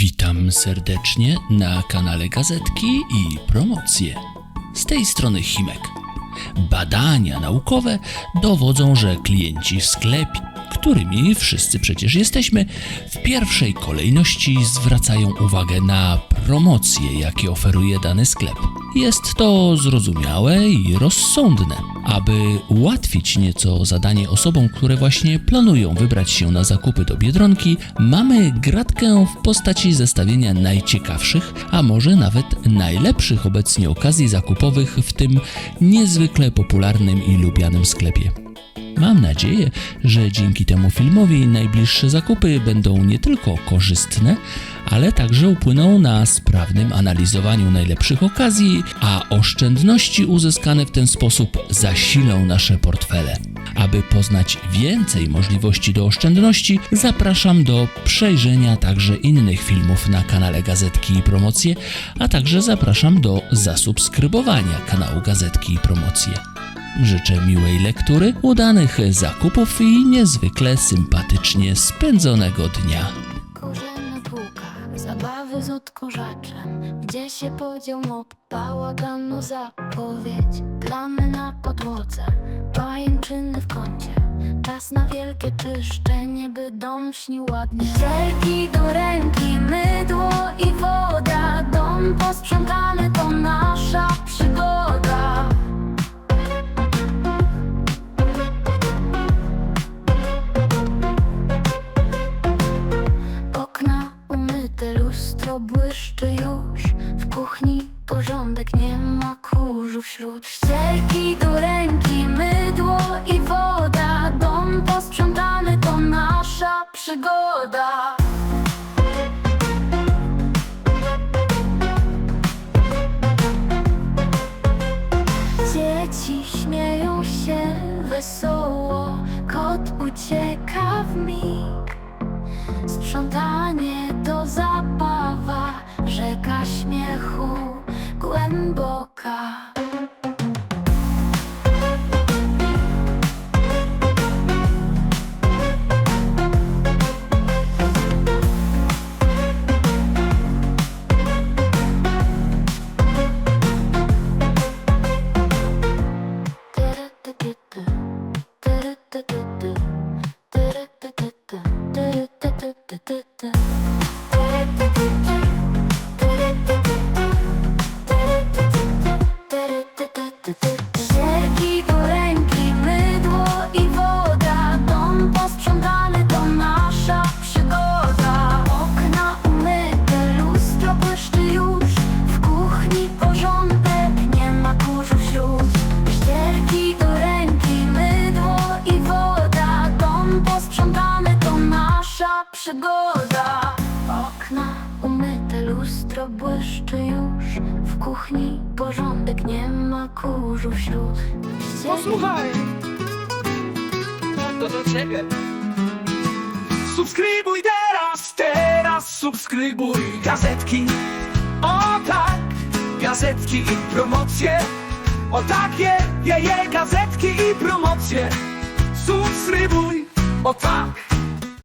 Witam serdecznie na kanale Gazetki i Promocje. Z tej strony Chimek. Badania naukowe dowodzą, że klienci w sklepie, którymi wszyscy przecież jesteśmy, w pierwszej kolejności zwracają uwagę na promocje, jakie oferuje dany sklep. Jest to zrozumiałe i rozsądne. Aby ułatwić nieco zadanie osobom, które właśnie planują wybrać się na zakupy do Biedronki, mamy gratkę w postaci zestawienia najciekawszych, a może nawet najlepszych obecnie okazji zakupowych w tym niezwykle popularnym i lubianym sklepie. Mam nadzieję, że dzięki temu filmowi najbliższe zakupy będą nie tylko korzystne, ale także upłyną na sprawnym analizowaniu najlepszych okazji, a oszczędności uzyskane w ten sposób zasilą nasze portfele. Aby poznać więcej możliwości do oszczędności, zapraszam do przejrzenia także innych filmów na kanale Gazetki i Promocje, a także zapraszam do zasubskrybowania kanału Gazetki i Promocje. Życzę miłej lektury, udanych zakupów i niezwykle sympatycznie spędzonego dnia. Kurze na zabawy z odkurzaczem. Gdzie się podział mop, bałaganu zapowiedź. Plamy na podłodze, pajęczyny w kącie. Czas na wielkie czyszczenie, by dom śnił ładnie. Żelki do ręki, mydło lustro błyszczy już. W kuchni porządek, nie ma kurzu wśród. Ścierki do ręki, mydło i woda. Dom posprzątany to nasza przygoda. Dzieci śmieją się wesoło. Kot ucieka w mig. Sprzątanie Yeah. Przygoda Okna umyte, lustro błyszczy już W kuchni porządek, nie ma kurzu wśród Ścierki Posłuchaj! To do ciebie. Subskrybuj teraz, teraz subskrybuj gazetki. O tak, gazetki i promocje. O takie, je, je, gazetki i promocje. Subskrybuj, o tak.